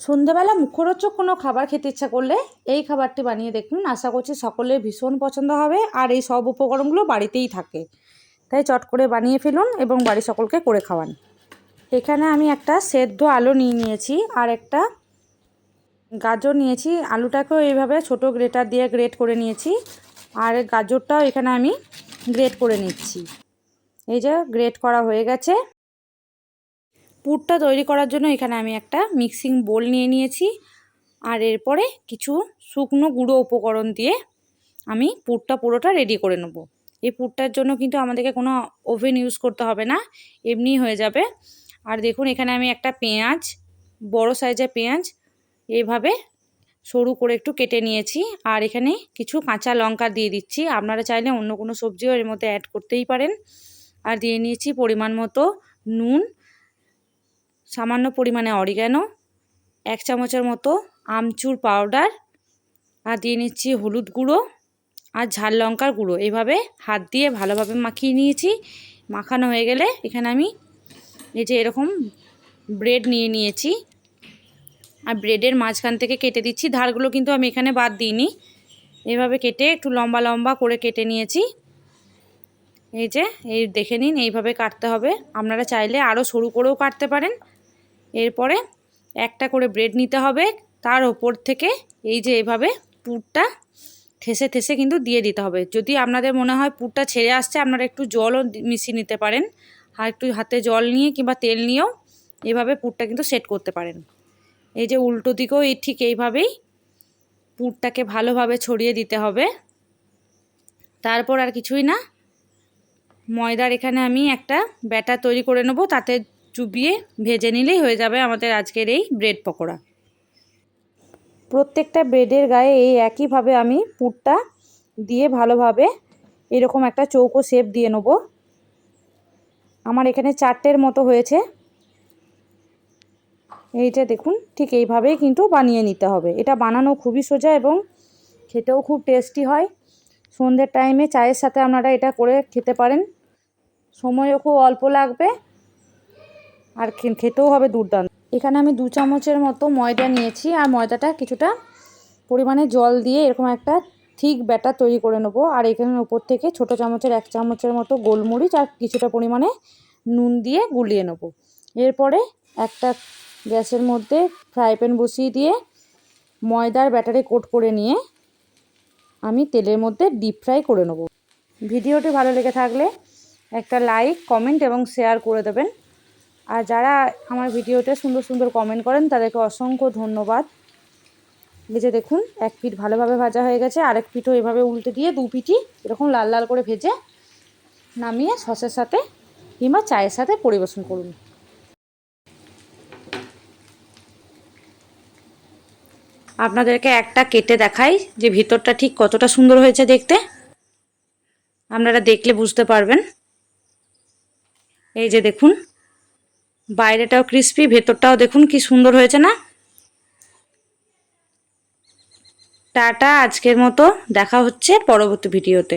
সন্ধেবেলা মুখরোচক কোনো খাবার খেতে ইচ্ছা করলে এই খাবারটি বানিয়ে দেখুন। আশা করছি সকলের ভীষণ পছন্দ হবে আর এই সব উপকরণগুলো বাড়িতেই থাকে। তাই চট করে বানিয়ে ফেলুন এবং বাড়ির সকলকে করে খাওয়ান। এখানে আমি একটা সেদ্ধ আলু নিয়ে নিয়েছি আর একটা গাজর নিয়েছি। আলুটাকেও এইভাবে ছোট গ্রেটার দিয়ে গ্রেট করে নিয়েছি আর গাজরটাও এখানে আমি গ্রেট করে নিচ্ছি। এই যে গ্রেট করা হয়ে গেছে। পুরটা তৈরি করার জন্য এখানে আমি একটা মিক্সিং বোল নিয়ে নিয়েছি। আর এরপরে কিছু শুকনো গুঁড়ো উপকরণ দিয়ে আমি পুরটা পুরোটা রেডি করে নেব। এই পুরটার জন্য কিন্তু আমাদেরকে কোনো ওভেন ইউজ করতে হবে না এমনি হয়ে যাবে। আর দেখুন, এখানে আমি একটা পেঁয়াজ, বড় সাইজের পেঁয়াজ এইভাবে সরু করে একটু কেটে নিয়েছি। আর এখানে কিছু কাঁচা লঙ্কা দিয়ে দিচ্ছি। আপনারা চাইলে অন্য কোনো সবজিও এর মধ্যে অ্যাড করতেই পারেন। আর দিয়ে নিয়েছি পরিমাণ মতো নুন সামান্য পরিমাণে অরিগ্যানো এক চামচের মতো আমচুর পাউডার আর দিয়ে নিচ্ছি হলুদ গুঁড়ো আর ঝাল লঙ্কার গুঁড়ো। এইভাবে হাত দিয়ে ভালোভাবে মাখিয়ে নিয়েছি। মাখানো হয়ে গেলে এখানে আমি এই যে এরকম ব্রেড নিয়ে নিয়েছি। আর ব্রেডের মাঝখান থেকে কেটে দিচ্ছি। ধারগুলো কিন্তু আমি এখানে বাদ দিইনি। এইভাবে কেটে একটু লম্বা লম্বা করে কেটে নিয়েছি। এই যে, এই দেখে নিন, এইভাবে কাটতে হবে। আপনারা চাইলে আরও সরু করেও কাটতে পারেন। এরপরে একটা করে ব্রেড নিতে হবে। তার ওপর থেকে এই যে এভাবে পুরটা ঠেসে ঠেসে কিন্তু দিয়ে দিতে হবে। যদি আপনাদের মনে হয় পুরটা ছেড়ে আসছে, আপনারা একটু জলও মিশিয়ে নিতে পারেন। আর একটু হাতে জল নিয়ে কিংবা তেল নিয়েও এভাবে পুরটা কিন্তু সেট করতে পারেন। এই যে উল্টো দিকেও এই ঠিক এইভাবেই পুরটাকে ভালোভাবে ছড়িয়ে দিতে হবে। তারপর আর কিছুই না। ময়দার এখানে আমি একটা ব্যাটার তৈরি করে নেব। তাতে চুবিয়ে ভেজে নিলেই হয়ে যাবে আমাদের আজকের এই ব্রেড পকোড়া। প্রত্যেকটা ব্রেডের গায়ে এই একইভাবে আমি পুরটা দিয়ে ভালোভাবে এরকম একটা চৌকো শেপ দিয়ে নেব। আমার এখানে চারটের মতো হয়েছে। এইটা দেখুন, ঠিক এইভাবেই কিন্তু বানিয়ে নিতে হবে। এটা বানানো খুবই সোজা এবং খেতেও খুব টেস্টি হয়। সন্ধ্যের টাইমে চায়ের সাথে আপনারা এটা করে খেতে পারেন। সময়ও খুব অল্প লাগবে। আর খেতেও হবে দুর্দান্ত। এখানে আমি দু চামচের মতো ময়দা নিয়েছি, আর ময়দাটা কিছুটা পরিমাণে জল দিয়ে এরকম একটা ঠিক ব্যাটার তৈরি করে নেব। আর এখানে ওপর থেকে ছোট চামচের এক চামচের মতো গোলমরিচ আর কিছুটা পরিমাণে নুন দিয়ে গুলিয়ে নেব। এরপরে একটা গ্যাসের মধ্যে ফ্রাই প্যান বসিয়ে দিয়ে ময়দার ব্যাটারে কোট করে নিয়ে আমি তেলের মধ্যে ডিপ ফ্রাই করে নেব। ভিডিওটি ভালো লেগে থাকলে একটা লাইক, কমেন্ট এবং শেয়ার করে দেবেন। আর যারা আমার ভিডিওতে সুন্দর সুন্দর কমেন্ট করেন, তাদেরকে অসংখ্য ধন্যবাদ। এই যে দেখুন, এক পিঠ ভালোভাবে ভাজা হয়ে গেছে, আরেক পিঠও এভাবে উল্টে দিয়ে দু পিঠি এরকম লাল লাল করে ভেজে নামিয়ে সসের সাথে কিংবা চায়ের সাথে পরিবেশন করুন। আপনাদেরকে একটা কেটে দেখাই যে ভিতরটা ঠিক কতটা সুন্দর হয়েছে দেখতে। আপনারা দেখলে বুঝতে পারবেন। এই যে দেখুন বাইরেটাও ক্রিস্পি ভেতরটাও দেখুন কি সুন্দর হয়েছে না? টাটা, আজকের মতো দেখা হচ্ছে পরবর্তী ভিডিওতে।